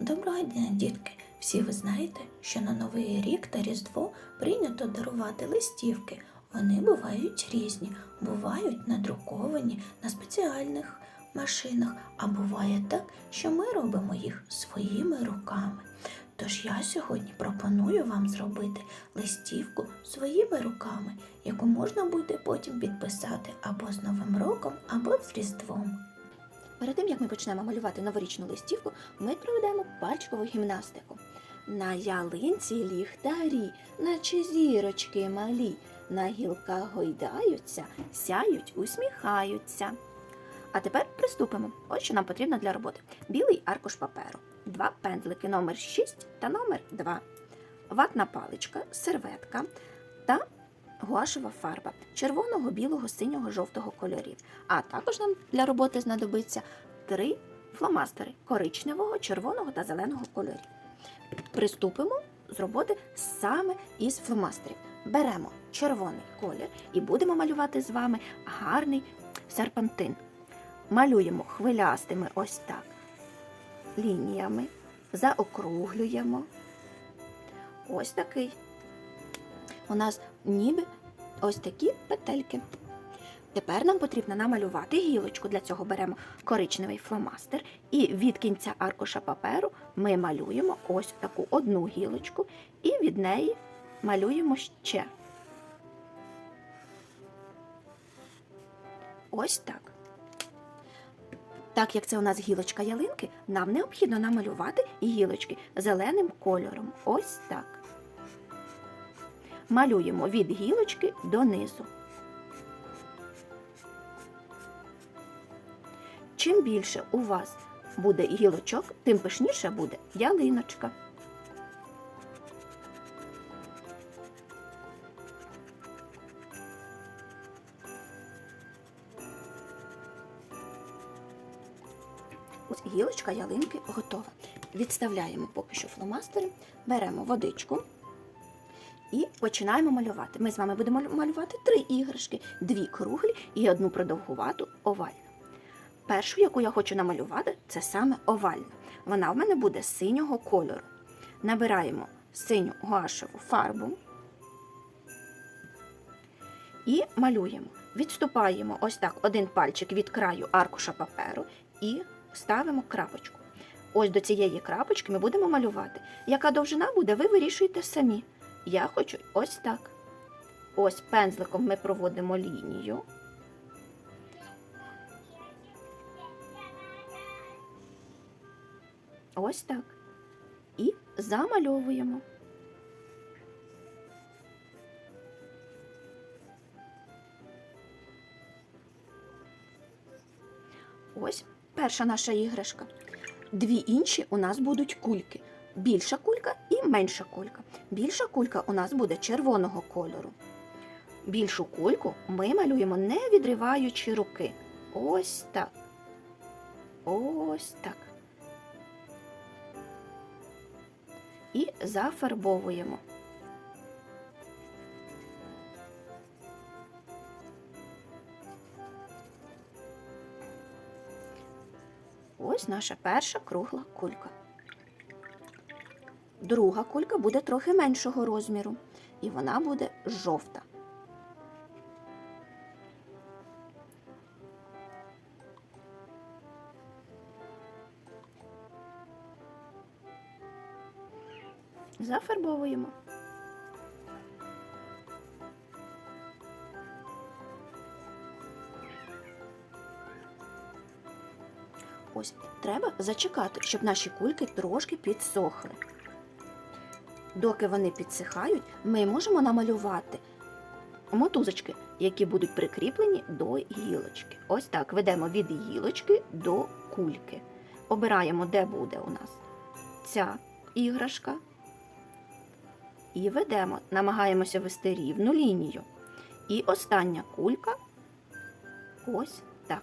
Доброго дня, дітки! Всі ви знаєте, що на Новий рік та Різдво прийнято дарувати листівки. Вони бувають різні, бувають надруковані на спеціальних машинах, а буває так, що ми робимо їх своїми руками. Тож я сьогодні пропоную вам зробити листівку своїми руками, яку можна буде потім підписати або з Новим роком, або з Різдвом. Перед тим як ми почнемо малювати новорічну листівку, ми проведемо пальчикову гімнастику. На ялинці ліхтарі, наче зірочки малі, на гілках гойдаються, сяють, усміхаються. А тепер приступимо. Ось що нам потрібно для роботи: білий аркуш паперу, два пензлики номер 6 та номер 2, ватна паличка, серветка та гуашева фарба червоного, білого, синього, жовтого кольорів. А також нам для роботи знадобиться три фломастери коричневого, червоного та зеленого кольорів. Приступимо з роботи саме із фломастерів. Беремо червоний колір і будемо малювати з вами гарний серпантин. Малюємо хвилястими ось так лініями, заокруглюємо. Ось такий. У нас ніби ось такі петельки. Тепер нам потрібно намалювати гілочку. Для цього беремо коричневий фломастер і від кінця аркуша паперу ми малюємо ось таку одну гілочку і від неї малюємо ще. Ось так. Так як це у нас гілочка ялинки, нам необхідно намалювати гілочки зеленим кольором. Ось так. Малюємо від гілочки донизу. Чим більше у вас буде гілочок, тим пишніше буде ялиночка. Ось гілочка ялинки готова. Відставляємо поки що фломастери, беремо водичку і починаємо малювати. Ми з вами будемо малювати три іграшки: дві круглі і одну продовгувату овальну. Першу, яку я хочу намалювати, це саме овальна. Вона в мене буде синього кольору. Набираємо синю гуашеву фарбу і малюємо. Відступаємо ось так один пальчик від краю аркуша паперу і ставимо крапочку. Ось до цієї крапочки ми будемо малювати. Яка довжина буде, ви вирішуєте самі. Я хочу ось так. Ось пензликом ми проводимо лінію. Ось так. І замальовуємо. Ось перша наша іграшка. Дві інші у нас будуть кульки. Більша кулька і менша кулька. Більша кулька у нас буде червоного кольору. Більшу кульку ми малюємо не відриваючи руки. Ось так. Ось так. І зафарбовуємо. Ось наша перша кругла кулька. Друга кулька буде трохи меншого розміру, і вона буде жовта. Зафарбовуємо. Ось треба зачекати, щоб наші кульки трошки підсохли. Доки вони підсихають, ми можемо намалювати мотузочки, які будуть прикріплені до гілочки. Ось так ведемо від гілочки до кульки. Обираємо, де буде у нас ця іграшка. І ведемо, намагаємося вести рівну лінію. І остання кулька ось так.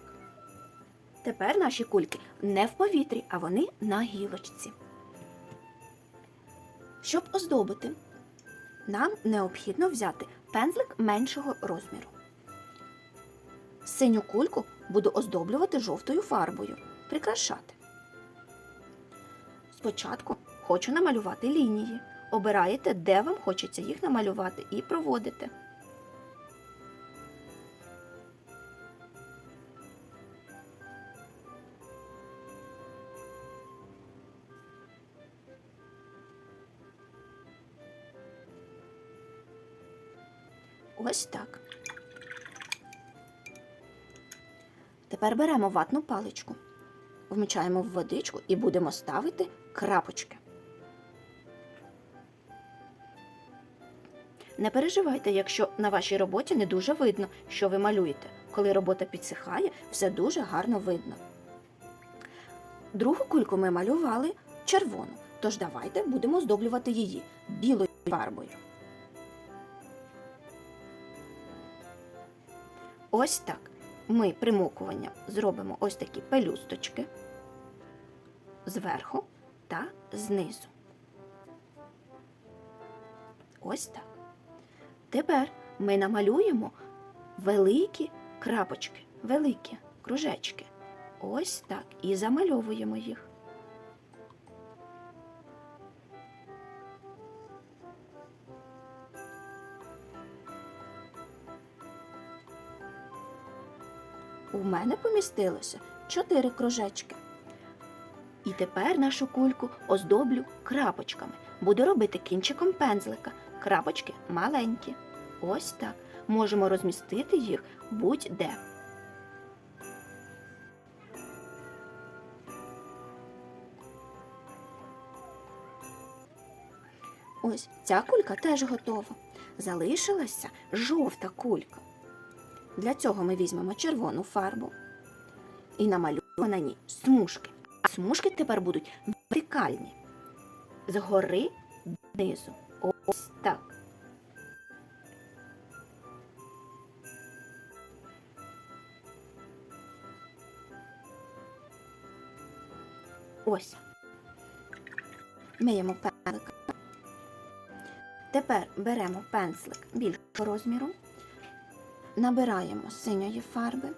Тепер наші кульки не в повітрі, а вони на гілочці. Щоб оздобити, нам необхідно взяти пензлик меншого розміру. Синю кульку буду оздоблювати жовтою фарбою, прикрашати. Спочатку хочу намалювати лінії. Обираєте, де вам хочеться їх намалювати, і проводите. Ось так. Тепер беремо ватну паличку, вмичаємо в водичку і будемо ставити крапочки. Не переживайте, якщо на вашій роботі не дуже видно, що ви малюєте. Коли робота підсихає, все дуже гарно видно. Другу кульку ми малювали червону, тож давайте будемо здоблювати її білою фарбою. Ось так. Ми примокуванням зробимо ось такі пелюсточки зверху та знизу. Ось так. Тепер ми намалюємо великі крапочки, великі кружечки. Ось так. І замальовуємо їх. Мене помістилося чотири кружечки. І тепер нашу кульку оздоблю крапочками. Буду робити кінчиком пензлика. Крапочки маленькі. Ось так. Можемо розмістити їх будь-де. Ось ця кулька теж готова. Залишилася жовта кулька. Для цього ми візьмемо червону фарбу і намалюємо на ній смужки. А смужки тепер будуть вертикальні. Згори донизу. Ось так. Ось. Миємо пензлик. Тепер беремо пензлик більшого розміру набираємо синьої фарби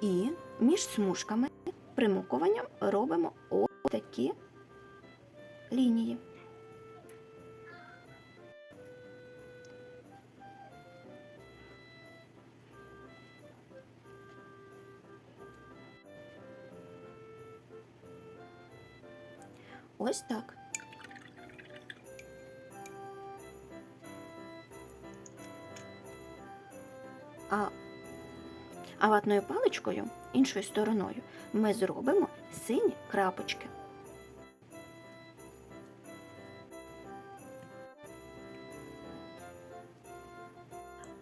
і між смужками примукуванням робимо ось такі лінії. Ось так. А, а ватною паличкою, іншою стороною, ми зробимо сині крапочки.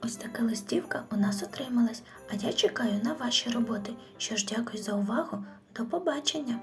Ось така листівка у нас отрималась, а я чекаю на ваші роботи. Що ж, дякую за увагу. До побачення!